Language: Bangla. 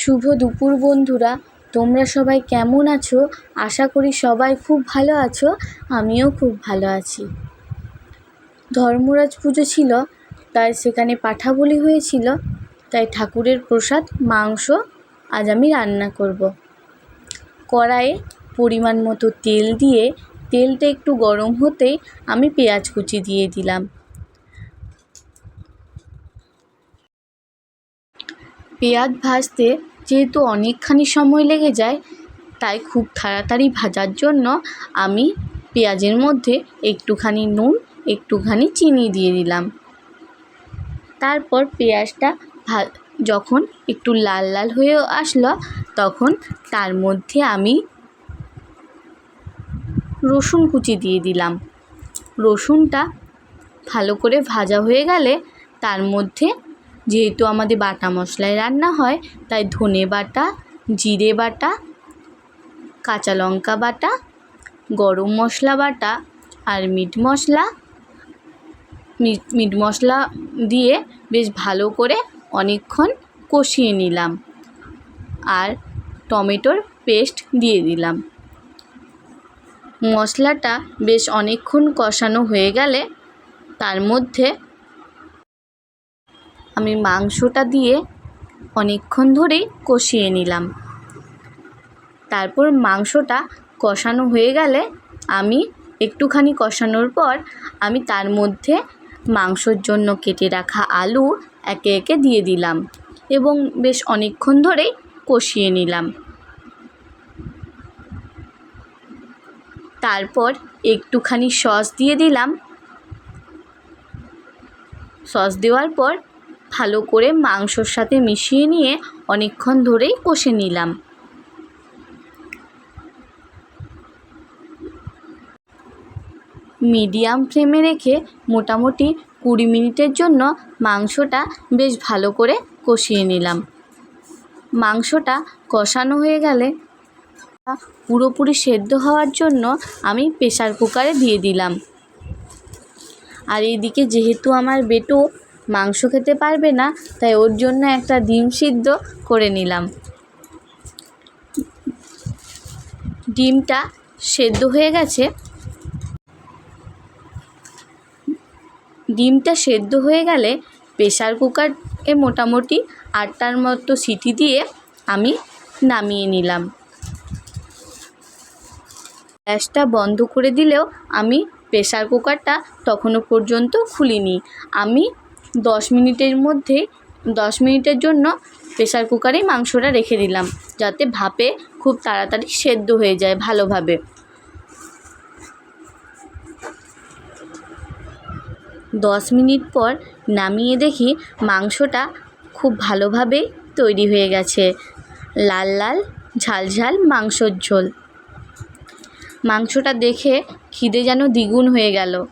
শুভ দুপুর বন্ধুরা। তোমরা সবাই কেমন আছো? আশা করি সবাই খুব ভালো আছো, আমিও খুব ভালো আছি। ধর্মরাজ পুজো ছিল, তাই সেখানে পাঁঠা বলি হয়েছিল। তাই ঠাকুরের প্রসাদ, মাংস আজ আমি রান্না করব। কড়াইয়ে পরিমাণ মতো তেল দিয়ে, তেলটা একটু গরম হতেই আমি পেঁয়াজ কুচি দিয়ে দিলাম। পেঁয়াজ ভাজতে যেহেতু অনেকখানি সময় লেগে যায়, তাই খুব তাড়াতাড়ি ভাজার জন্য আমি পেঁয়াজের মধ্যে একটুখানি নুন, একটুখানি চিনি দিয়ে দিলাম। তারপর পেঁয়াজটা ভা, যখন একটু লাল লাল হয়ে আসলো, তখন তার মধ্যে আমি রসুন কুচি দিয়ে দিলাম। রসুনটা ভালো করে ভাজা হয়ে গেলে তার মধ্যে যেহেতু আমাদের বাটা মশলায় রান্না হয়, তাই ধনে বাটা, জিরে বাটা, কাঁচা লঙ্কা বাটা, গরম মশলা বাটা আর মিট মশলা। মিট মশলা দিয়ে বেশ ভালো করে অনেকক্ষণ কষিয়ে নিলাম আর টমেটোর পেস্ট দিয়ে দিলাম। মশলাটা বেশ অনেকক্ষণ কষানো হয়ে গেলে তার মধ্যে আমি মাংসটা দিয়ে অনেকক্ষণ ধরেই কষিয়ে নিলাম। তারপর মাংসটা কষানো হয়ে গেলে আমি একটুখানি কষানোর পর আমি তার মধ্যে মাংসর জন্য কেটে রাখা আলু একে একে দিয়ে দিলাম এবং বেশ অনেকক্ষণ ধরেই কষিয়ে নিলাম। তারপর একটুখানি সস দিয়ে দিলাম। সস দেওয়ার পর ভালো করে মাংসর সাথে মিশিয়ে নিয়ে অনেকক্ষণ ধরেই কষে নিলাম। মিডিয়াম ফ্লেমে রেখে মোটামুটি কুড়ি মিনিটের জন্য মাংসটা বেশ ভালো করে কষিয়ে নিলাম। মাংসটা কষানো হয়ে গেলে পুরোপুরি সেদ্ধ হওয়ার জন্য আমি প্রেসার কুকারে দিয়ে দিলাম। আর এইদিকে যেহেতু আমার বেটু মাংস খেতে পারবে না, তাই ওর জন্য একটা ডিম সিদ্ধ করে নিলাম। ডিমটা সেদ্ধ হয়ে গেছে। ডিমটা সেদ্ধ হয়ে গেলে প্রেসার কুকারে মোটামুটি আটটার মতো সিটি দিয়ে আমি নামিয়ে নিলাম। গ্যাসটা বন্ধ করে দিলেও আমি প্রেসার কুকারটা তখনও পর্যন্ত খুলিনি। আমি দশ মিনিটের মধ্যে, দশ মিনিটের জন্য প্রেসার কুকারেই মাংসটা রেখে দিলাম, যাতে ভাপে খুব তাড়াতাড়ি সেদ্ধ হয়ে যায় ভালোভাবে। দশ মিনিট পর নামিয়ে দেখি মাংসটা খুব ভালোভাবে তৈরি হয়ে গেছে। লাল লাল, ঝাল ঝাল মাংসর ঝোল। মাংসটা দেখে খিদে যেন দ্বিগুণ হয়ে গেল।